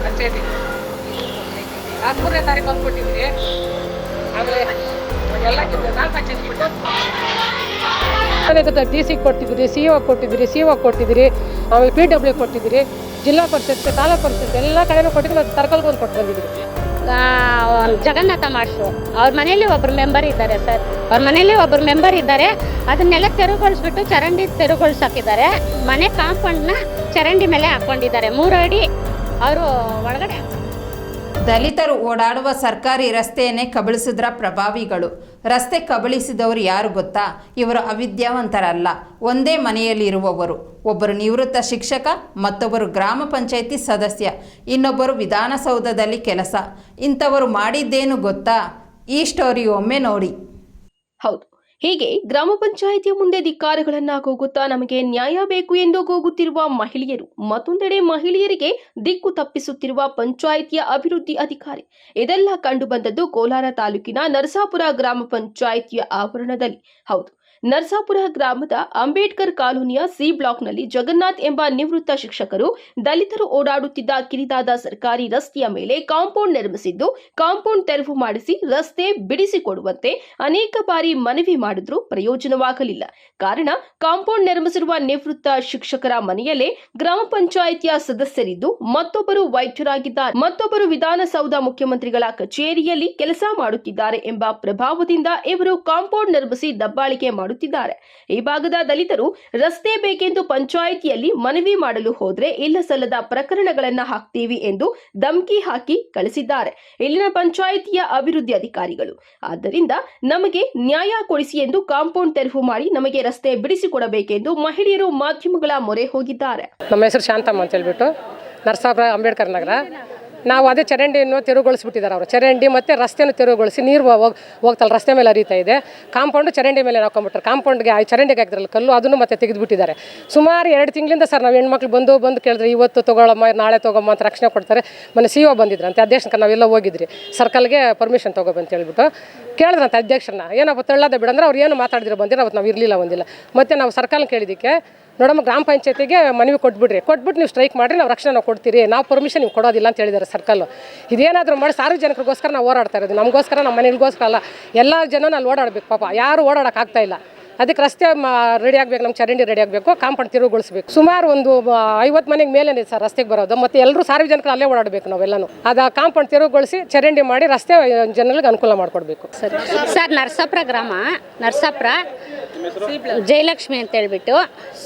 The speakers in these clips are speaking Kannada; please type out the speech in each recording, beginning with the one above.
ಪಂಚಾಯತಿ ಹದಿಮೂರನೇ ತಾರೀಕು ಬಂದ್ಬಿಟ್ಟಿದ್ರಿ ಆಮೇಲೆ ಎಲ್ಲ ನಾಲ್ಕು ಕೊಟ್ಟು ಡಿ ಸಿ ಕೊಟ್ಟಿದ್ರಿ ಸಿ ಒ ಕೊಟ್ಟಿದ್ರಿ ಸಿ ಒ ಕೊಟ್ಟಿದ್ರಿ ಆಮೇಲೆ ಪಿ ಡಬ್ಲ್ಯೂ ಕೊಟ್ಟಿದ್ರಿ ಜಿಲ್ಲಾ ಪರಿಷತ್ ತಾಲೂಕು ಪರಿಷತ್ ಎಲ್ಲ ಕಡೆನೂ ಕೊಟ್ಟಿದ್ರಿ ಮತ್ತು ಸರ್ಕಲ್ಗೆ ಒಂದು ಕೊಟ್ಟು ಬಂದಿದ್ರಿ ಜಗನ್ನಾಥ ಮಾಸ್ಟ್ರು ಅವ್ರ ಮನೇಲಿ ಒಬ್ರು ಮೆಂಬರ್ ಇದ್ದಾರೆ ಸರ್ ಅವ್ರ ಮನೇಲಿ ಒಬ್ರು ಮೆಂಬರ್ ಇದ್ದಾರೆ. ಅದನ್ನೆಲ್ಲ ತೆರವುಗೊಳಿಸ್ಬಿಟ್ಟು ಚರಂಡಿ ತೆರವುಗೊಳಿಸಾಕಿದ್ದಾರೆ. ಮನೆ ಕಾಂಪೌಂಡ್ನ ಚರಂಡಿ ಮೇಲೆ ಹಾಕೊಂಡಿದ್ದಾರೆ. ಮೂರು ಅಡಿ ಅವರು ಒಳಗಡೆ ದಲಿತರು ಓಡಾಡುವ ಸರ್ಕಾರಿ ರಸ್ತೆಯನ್ನೇ ಕಬಳಿಸಿದ್ರ ಪ್ರಭಾವಿಗಳು. ರಸ್ತೆ ಕಬಳಿಸಿದವರು ಯಾರು ಗೊತ್ತಾ? ಇವರು ಅವಿದ್ಯಾವಂತರಲ್ಲ. ಒಂದೇ ಮನೆಯಲ್ಲಿರುವವರು ಒಬ್ಬರು ನಿವೃತ್ತ ಶಿಕ್ಷಕ, ಮತ್ತೊಬ್ಬರು ಗ್ರಾಮ ಪಂಚಾಯಿತಿ ಸದಸ್ಯ, ಇನ್ನೊಬ್ಬರು ವಿಧಾನಸೌಧದಲ್ಲಿ ಕೆಲಸ. ಇಂಥವರು ಮಾಡಿದ್ದೇನು ಗೊತ್ತಾ? ಈ ಸ್ಟೋರಿ ಒಮ್ಮೆ ನೋಡಿ. ಹೌದು. ಹೀಗೆ ಗ್ರಾಮ ಪಂಚಾಯಿತಿಯ ಮುಂದೆ ಧಿಕ್ಕಾರಗಳನ್ನ ಕೂಗುತ್ತಾ ನಮಗೆ ನ್ಯಾಯ ಬೇಕು ಎಂದು ಕೂಗುತ್ತಿರುವ ಮಹಿಳೆಯರು, ಮತ್ತೊಂದೆಡೆ ಮಹಿಳೆಯರಿಗೆ ದಿಕ್ಕು ತಪ್ಪಿಸುತ್ತಿರುವ ಪಂಚಾಯಿತಿಯ ಅಭಿವೃದ್ಧಿ ಅಧಿಕಾರಿ. ಇದೆಲ್ಲ ಕಂಡುಬಂದದ್ದು ಕೋಲಾರ ತಾಲೂಕಿನ ನರಸಾಪುರ ಗ್ರಾಮ ಪಂಚಾಯಿತಿಯ ಆವರಣದಲ್ಲಿ. ಹೌದು ನರಸಾಪುರ ಗ್ರಾಮದ ಅಂಬೇಡ್ಕರ್ ಕಾಲೋನಿಯ ಸಿ ಬ್ಲಾಕ್ನಲ್ಲಿ ಜಗನ್ನಾಥ್ ಎಂಬ ನಿವೃತ್ತ ಶಿಕ್ಷಕರು ದಲಿತರು ಓಡಾಡುತ್ತಿದ್ದ ಕಿರಿದಾದ ಸರ್ಕಾರಿ ರಸ್ತೆಯ ಮೇಲೆ ಕಾಂಪೌಂಡ್ ನಿರ್ಮಿಸಿದ್ದು, ಕಾಂಪೌಂಡ್ ತೆರವು ಮಾಡಿಸಿ ರಸ್ತೆ ಬಿಡಿಸಿಕೊಡುವಂತೆ ಅನೇಕ ಬಾರಿ ಮನವಿ ಮಾಡಿದ್ರೂ ಪ್ರಯೋಜನವಾಗಲಿಲ್ಲ. ಕಾರಣ, ಕಾಂಪೌಂಡ್ ನಿರ್ಮಿಸಿರುವ ನಿವೃತ್ತ ಶಿಕ್ಷಕರ ಮನೆಯಲ್ಲೇ ಗ್ರಾಮ ಪಂಚಾಯಿತಿಯ ಸದಸ್ಯರಿದ್ದು, ಮತ್ತೊಬ್ಬರು ವೈದ್ಯರಾಗಿದ್ದ ಮತ್ತೊಬ್ಬರು ವಿಧಾನಸೌಧ ಮುಖ್ಯಮಂತ್ರಿಗಳ ಕಚೇರಿಯಲ್ಲಿ ಕೆಲಸ ಮಾಡುತ್ತಿದ್ದಾರೆ ಎಂಬ ಪ್ರಭಾವದಿಂದ ಇವರು ಕಾಂಪೌಂಡ್ ನಿರ್ಮಿಸಿ ದಬ್ಬಾಳಿಕೆ ಮಾಡುತ್ತಿದ್ದಾರೆ. ಈ ಭಾಗದ ದಲಿತರು ರಸ್ತೆ ಬೇಕೆಂದು ಪಂಚಾಯಿತಿಯಲ್ಲಿ ಮನವಿ ಮಾಡಲು ಹೋದ್ರೆ ಇಲ್ಲ ಸಲ್ಲದ ಪ್ರಕರಣಗಳನ್ನ ಹಾಕ್ತೀವಿ ಎಂದು ಧಮಕಿ ಹಾಕಿ ಕಳಿಸಿದ್ದಾರೆ. ಇಲ್ಲಿನ ಪಂಚಾಯಿತಿಯ ಅಭಿವೃದ್ಧಿ ಅಧಿಕಾರಿಗಳು. ಆದ್ದರಿಂದ ನಮಗೆ ನ್ಯಾಯ ಕೊಡಿಸಿ ಎಂದು ಕಾಂಪೌಂಡ್ ತೆರವು ಮಾಡಿ ನಮಗೆ ರಸ್ತೆ ಬಿಡಿಸಿಕೊಡಬೇಕೆಂದು ಮಹಿಳೆಯರು ಮಾಧ್ಯಮಗಳ ಮೊರೆ ಹೋಗಿದ್ದಾರೆ. ನಮ್ಮ ಹೆಸರು ಶಾಂತಮ್ಮ ಅಂತ ಹೇಳ್ಬಿಟ್ಟು ನರಸಾಪುರ ಅಂಬೇಡ್ಕರ್ ನಗರ. ನಾವು ಅದೇ ಚರಂಡಿಯನ್ನು ತೆರವುಗೊಳಿಸ್ಬಿಟ್ಟಿದ್ದಾರೆ ಅವರು. ಚರಂಡಿ ಮತ್ತು ರಸ್ತೆಯನ್ನು ತೆರವುಗೊಳಿಸಿ ನೀರು ಹೋಗ್, ಹೋಗ್ತಲ್ಲ, ರಸ್ತೆ ಮೇಲೆ ಹರಿತಾ ಇದೆ. ಕಾಂಪೌಂಡು ಚರಂಡಿ ಮೇಲೆ ಹಾಕೊಂಡ್ಬಿಟ್ರೆ. ಕಾಂಪೌಂಡ್ಗೆ ಚರಂಡಿಗೆ ಹಾಕಿದ್ರಲ್ಲ, ಕಲ್ಲು ಅದನ್ನು ಮತ್ತೆ ತೆಗೆದುಬಿಟ್ಟಿದ್ದಾರೆ. ಸುಮಾರು ಎರಡು ತಿಂಗಳಿಂದ ಸರ್ ನಾವು ಹೆಣ್ಮಕ್ಳು ಬಂದು ಬಂದು ಕೇಳಿದ್ರೆ, ಇವತ್ತು ತೊಗೊಳಮ್ಮ, ನಾಳೆ ತೊಗೊಮ್ಮ ಅಂತ ರಕ್ಷಣೆ ಕೊಡ್ತಾರೆ. ಮೊನ್ನೆ ಸಿ ಒ ಬಂದಿದ್ರಂತೆ. ಅಧ್ಯಕ್ಷಕ್ಕೆ ನಾವೆಲ್ಲ ಹೋಗಿದ್ರಿ. ಸರ್ಕಲ್ಗೆ ಪರ್ಮಿಷನ್ ತೊಗೊಬಂತ ಹೇಳ್ಬಿಟ್ಟು ಕೇಳಿದ್ರಂತೆ ಅಧ್ಯಕ್ಷನ ಏನಪ್ಪ, ತಳ್ಳದ ಬಿಡಂದ್ರೆ ಅವ್ರು ಏನು ಮಾತಾಡಿದ್ರು ಬಂದಿರೋ ಅವತ್ತು ನಾವು ಇರಲಿಲ್ಲ ಒಂದಿಲ್ಲ. ಮತ್ತು ನಾವು ಸರ್ಕಲ್ ಕೇಳಿದ್ದಕ್ಕೆ ನೋಡಮ್ಮ ಗ್ರಾಮ ಪಂಚಾಯತಿಗೆ ಮನವಿ ಕೊಟ್ಬಿಡ್ರಿ. ಕೊಟ್ಬಿಟ್ಟು ನೀವು ಸ್ಟ್ರೈಕ್ ಮಾಡಿರಿ, ನಾವು ರಕ್ಷಣೆ ಕೊಡ್ತೀರಿ. ನಾವು ಪರ್ಮಿಷನ್ ನೀವು ಕೊಡೋದಿಲ್ಲ ಅಂತ ಹೇಳಿದ್ದಾರೆ ಸರ್ಕಲ್ಲು. ಇದೇನಾದರೂ ಮಾಡಿ ಸಾರ್ವಜನಿಕರಿಗೋಸ್ಕರ ನಾವು ಓಡಾಡ್ತಾ ಇರೋದು. ನಮಗೋಸ್ಕರ ನಮ್ಮ ಮನೆಗಳಿಗೋಸ್ಕರ ಅಲ್ಲ. ಎಲ್ಲ ಜನ ಅಲ್ಲಿ ಓಡಾಡಬೇಕು ಪಾಪ. ಯಾರು ಓಡಾಡೋಕ್ಕಾಗ್ತಾ ಇಲ್ಲ. ಅದಕ್ಕೆ ರಸ್ತೆ ರೆಡಿ ಆಗಬೇಕು ನಮ್ಮ ಚರಂಡಿ ರೆಡಿ ಆಗಬೇಕು, ಕಾಂಪೌಂಡ್ ತಿರುವುಗೊಳಿಸ್ಬೇಕು ಸುಮಾರು ಒಂದು ಐವತ್ತು ಮನೆಗೆ ಮೇಲೆ ಸರ್ ರಸ್ತೆಗೆ ಬರೋದು. ಮತ್ತು ಎಲ್ಲರೂ ಸಾರ್ವಜನಿಕರು ಅಲ್ಲೇ ಓಡಾಡಬೇಕು ನಾವೆಲ್ಲನೂ. ಅದು ಕಾಂಪೌಂಡ್ ತಿರುಗೊಳಿಸಿ ಚರಂಡಿ ಮಾಡಿ ರಸ್ತೆ ಜನರಿಗೆ ಅನುಕೂಲ ಮಾಡಿಕೊಡ್ಬೇಕು. ಸರ್. ಸರ್, ನರಸಾಪುರ ಗ್ರಾಮ, ನರಸಾಪುರ ಜಯಲಕ್ಷ್ಮಿ ಅಂತ ಹೇಳ್ಬಿಟ್ಟು,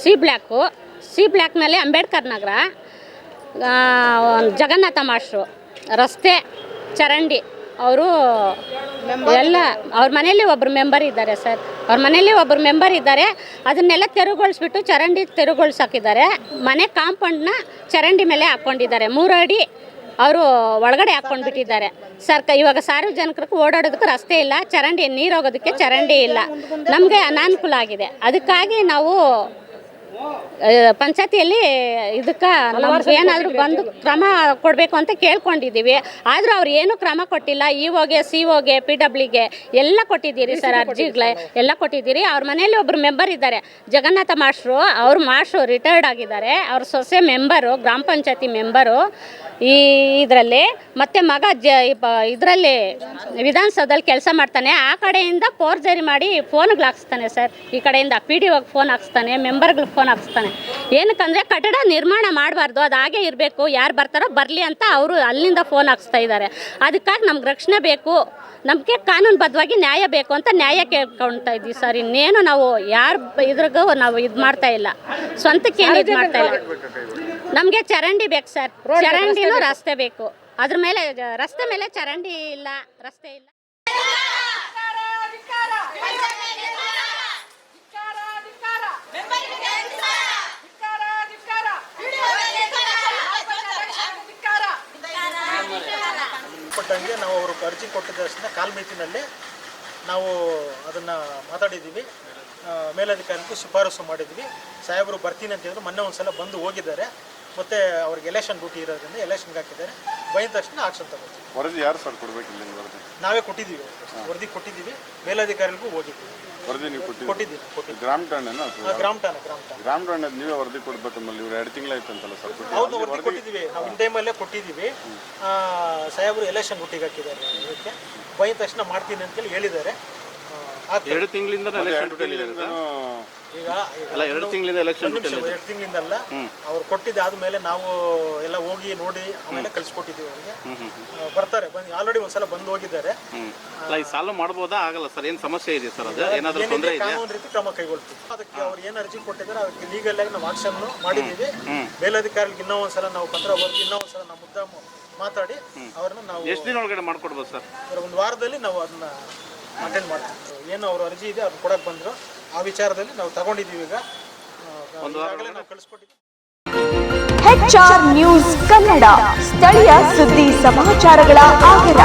ಸಿ ಬ್ಲ್ಯಾಕು ಸಿ ಬ್ಲ್ಯಾಕ್ನಲ್ಲಿ ಅಂಬೇಡ್ಕರ್ ನಗರ ಜಗನ್ನಾಥ ಮಾಸ್ಟ್ರು ರಸ್ತೆ, ಚರಂಡಿ ಅವರು ಎಲ್ಲ ಅವ್ರ ಮನೆಯಲ್ಲಿ ಒಬ್ಬರು ಮೆಂಬರ್ ಇದ್ದಾರೆ ಸರ್. ಅವ್ರ ಮನೇಲಿ ಒಬ್ಬರು ಮೆಂಬರ್ ಇದ್ದಾರೆ. ಅದನ್ನೆಲ್ಲ ತೆರವುಗೊಳಿಸ್ಬಿಟ್ಟು ಚರಂಡಿ ತೆರವುಗೊಳಿಸಾಕಿದ್ದಾರೆ. ಮನೆ ಕಾಂಪೌಂಡ್ನ ಚರಂಡಿ ಮೇಲೆ ಹಾಕ್ಕೊಂಡಿದ್ದಾರೆ. ಮೂರು ಅಡಿ ಅವರು ಒಳಗಡೆ ಹಾಕ್ಕೊಂಡು ಬಿಟ್ಟಿದ್ದಾರೆ ಸರ್ ಇವಾಗ ಸಾರ್ವಜನಿಕರಿಗೆ ಓಡಾಡೋದಕ್ಕೆ ರಸ್ತೆ ಇಲ್ಲ. ಚರಂಡಿ ನೀರು ಹೋಗೋದಕ್ಕೆ ಚರಂಡಿ ಇಲ್ಲ. ನಮಗೆ ಅನಾನುಕೂಲ ಆಗಿದೆ. ಅದಕ್ಕಾಗಿ ನಾವು ಪಂಚಾಯತಿಯಲ್ಲಿ ಇದಕ್ಕೆ ಏನಾದರೂ ಬಂದು ಕ್ರಮ ಕೊಡಬೇಕು ಅಂತ ಕೇಳ್ಕೊಂಡಿದ್ದೀವಿ ಆದರೂ ಅವ್ರು ಏನೂ ಕ್ರಮ ಕೊಟ್ಟಿಲ್ಲ ಇ ಓಗೆ ಸಿ ಓಗೆ ಪಿ ಡಬ್ಲ್ಯೂಗೆ ಎಲ್ಲ ಕೊಟ್ಟಿದ್ದೀರಿ ಸರ್ ಅರ್ಜಿಗಳೇ ಎಲ್ಲ ಕೊಟ್ಟಿದ್ದೀರಿ. ಅವ್ರ ಮನೇಲಿ ಒಬ್ಬರು ಮೆಂಬರ್ ಇದ್ದಾರೆ ಜಗನ್ನಾಥ ಮಾಸ್ಟ್ರು ಅವ್ರ ಮಾಸ್ಟ್ರು ರಿಟೈರ್ಡ್ ಆಗಿದ್ದಾರೆ. ಅವ್ರ ಸೊಸೆ ಮೆಂಬರು ಗ್ರಾಮ ಪಂಚಾಯತಿ ಮೆಂಬರು ಈ ಇದರಲ್ಲಿ. ಮತ್ತೆ ಮಗ ಜ ಇದರಲ್ಲಿ ವಿಧಾನಸೌಧದಲ್ಲಿ ಕೆಲಸ ಮಾಡ್ತಾನೆ. ಆ ಕಡೆಯಿಂದ ಫೋರ್ಜರಿ ಮಾಡಿ ಫೋನ್ಗಳು ಹಾಕ್ಸ್ತಾನೆ ಸರ್. ಈ ಕಡೆಯಿಂದ ಪಿ ಡಿ ಒಗೆ ಫೋನ್ ಹಾಕ್ಸ್ತಾನೆ ಮೆಂಬರ್ಗಳಿಗೆ ಫೋನ್ ಹಾಕ್ಸ್ತಾನೆ. ಏನಕ್ಕಂದರೆ ಕಟ್ಟಡ ನಿರ್ಮಾಣ ಮಾಡಬಾರ್ದು ಅದು ಹಾಗೆ ಇರಬೇಕು ಯಾರು ಬರ್ತಾರೋ ಬರಲಿ ಅಂತ ಅವರು ಅಲ್ಲಿಂದ ಫೋನ್ ಹಾಕ್ಸ್ತಾ ಇದ್ದಾರೆ ಅದಕ್ಕಾಗಿ ನಮ್ಗೆ ರಕ್ಷಣೆ ಬೇಕು ನಮಗೆ ಕಾನೂನುಬದ್ಧವಾಗಿ ನ್ಯಾಯ ಬೇಕು ಅಂತ ನ್ಯಾಯ ಕೇಳ್ಕೊಳ್ತಾ ಇದ್ದೀವಿ ಸರ್. ಇನ್ನೇನು ನಾವು ಯಾರು ಇದ್ರಿಗೂ ನಾವು ಇದು ಮಾಡ್ತಾ ಇಲ್ಲ. ಸ್ವಂತಕ್ಕೆ ಏನು ಇದು ಮಾಡ್ತಾ ಇಲ್ಲ. ನಮಗೆ ಚರಂಡಿ ಬೇಕು ಸರ್. ಚರಂಡಿನೂ ರಸ್ತೆ ಬೇಕು. ಅದ್ರ ಮೇಲೆ ರಸ್ತೆ ಮೇಲೆ ಚರಂಡಿ ಇಲ್ಲ ರಸ್ತೆ ಇಲ್ಲ. ಪಟ್ಟಂಗೆ ನಾವು ಅವರು ಅರ್ಜಿ ಕೊಟ್ಟಿದ್ದ ತಕ್ಷಣ ಕಾಲ್ಮಿತಿನಲ್ಲಿ ನಾವು ಅದನ್ನು ಮಾತಾಡಿದ್ದೀವಿ. ಮೇಲಧಿಕಾರಿಗೂ ಶಿಫಾರಸು ಮಾಡಿದ್ವಿ. ಸಾಹೇಬರು ಬರ್ತೀನಿ ಅಂತ ಹೇಳಿದ್ರು. ಮೊನ್ನೆ ಒಂದು ಸಲ ಬಂದು ಹೋಗಿದ್ದಾರೆ. ಮತ್ತು ಅವ್ರಿಗೆ ಎಲೆಕ್ಷನ್ ಡ್ಯೂಟಿ ಇರೋದ್ರಿಂದ ಎಲೆಕ್ಷನ್ಗೆ ಹಾಕಿದ್ದಾರೆ. ಬೈದ ತಕ್ಷಣ ಆಕ್ಷನ್ ತಗೋತೀವಿ. ವರದಿ ಯಾರು ಸರ್ ಕೊಡ್ಬೇಕು ಇಲ್ಲಿ ವರದಿ? ನಾವೇ ಕೊಟ್ಟಿದ್ದೀವಿ ವರದಿ ಕೊಟ್ಟಿದ್ದೀವಿ. ಮೇಲಧಿಕಾರಿಗಳಿಗೂ ಹೋಗಿದ್ದೀವಿ. ವರದಿ ನೀವು ಕೊಟ್ಟಿದ್ದೀರಿ? ಕೊಟ್ಟಿದ್ದೀವಿ ಕೊಟ್ಟಿದ್ದೀವಿ. ಗ್ರಾಮ ಠಾಣೆನ ಆ, ಗ್ರಾಮ ಠಾಣೆ ಗ್ರಾಮ ಠಾಣೆ. ಗ್ರಾಮ ಠಾಣೆ ನೀವೇ ವರದಿ ಕೊಡ್ಬೇಕಂಬಲ್ಲಿ ಇವ್ರು ಎರಡು ತಿಂಗಳಾಯ್ತಂತಲ್ಲ ಸರ್ ಕೊಟ್ಟು ಹೌದು ವರದಿ ಕೊಟ್ಟಿದ್ದೀವಿ. ನಾವು ಇನ್ ಟೈಮಲ್ಲೇ ಕೊಟ್ಟಿದ್ದೀವಿ. ಆ, ಸಾಹೇಬರು ಎಲೆಕ್ಷನ್ ಹುಟ್ಟಿಗೆ ಹಾಕಿದ್ದಾರೆ ಇದಕ್ಕೆ ಬೈದ ತಕ್ಷಣ ಮಾಡ್ತೀನಿ ಅಂತೇಳಿ ಹೇಳಿದ್ದಾರೆ. ಆ, ಆಗ್ತದೆ. ಎರಡು ತಿಂಗಳಿಂದ ಎಲೆಕ್ಷನ್ ಎರಡು ತಿಂಗಳಿಂದನೂ ಈಗ ಅಲ್ಲ ಎರಡು ತಿಂಗಳಿಂದ ಎಲೆಕ್ಷನ್ ಎರಡು ತಿಂಗಳಿಂದಲ್ಲ ಅವ್ರು ಕೊಟ್ಟಿದ್ದಾದ್ಮೇಲೆ ನಾವು ಎಲ್ಲ ಹೋಗಿ ನೋಡಿ ಆಮೇಲೆ ಕಳಿಸ್ಕೊಟ್ಟಿದ್ದೀವಿ ಅವ್ರಿಗೆ. ಬರ್ತಾರೆ ಬಂದು ಆಲ್ರೆಡಿ ಒಂದ್ಸಲ ಬಂದು ಹೋಗಿದ್ದಾರೆ. ಅಲ್ಲ ಈ ಸಾಲ ಮಾಡ್ಬೋದಾ? ಆಗಲ್ಲ ಸರ್. ಏನ್ ಸಮಸ್ಯೆ ಇದೆ ಸರ್ ಅದು? ಏನಾದ್ರೂ ತೊಂದರೆ ಇದೆ ಕಾನೂನು ರೀತಿ ಕ್ರಮ ಕೈಗೊಳ್ತೀವಿ. ಅದಕ್ಕೆ ಅವ್ರು ಏನು ಅರ್ಜಿ ಕೊಟ್ಟಿದ್ದಾರೆ ಅದಕ್ಕೆ ಲೀಗಲ್ ಆಗಿ ನಾವು ಆಕ್ಷನ್ ಮಾಡಿದ್ದೀವಿ. ಮೇಲಧಿಕಾರಿಗೆ ಇನ್ನೂ ಒಂದ್ಸಲ ನಾವು ಪತ್ರ ಬರ್ತೀವಿ ಇನ್ನೂ ಒಂದ್ಸಲ ನಮ್ಮ ಮುದ್ದ ಮಾತಾಡಿ ಅವ್ರನ್ನ ನಾವು ಎಷ್ಟು ದಿನ ಒಳಗಡೆ ಮಾಡ್ಕೊಡ್ಬೋದು ಸರ್? ಒಂದು ವಾರದಲ್ಲಿ ನಾವು ಅದನ್ನ ಅಟೆಂಡ್ ಮಾಡ್ತೀವಿ. ಏನು ಅವ್ರ ಅರ್ಜಿ ಇದೆ ಅವ್ರು ಕೊಡಕ್ಕೆ ಬಂದರು. ಆ ವಿಚಾರದಲ್ಲಿ ನಾವು ತಗೊಂಡಿದ್ದೀವಿ ಈಗ. ಈಗಾಗಲೇ ನಾವು ಕಳಿಸ್ಕೊಟ್ಟಿದ್ದೀವಿ ನ್ಯೂಸ್ ಕನ್ನಡ ಸ್ಥಳೀಯ ಸುದ್ದಿ ಸಮಾಚಾರಗಳ ಆಗರ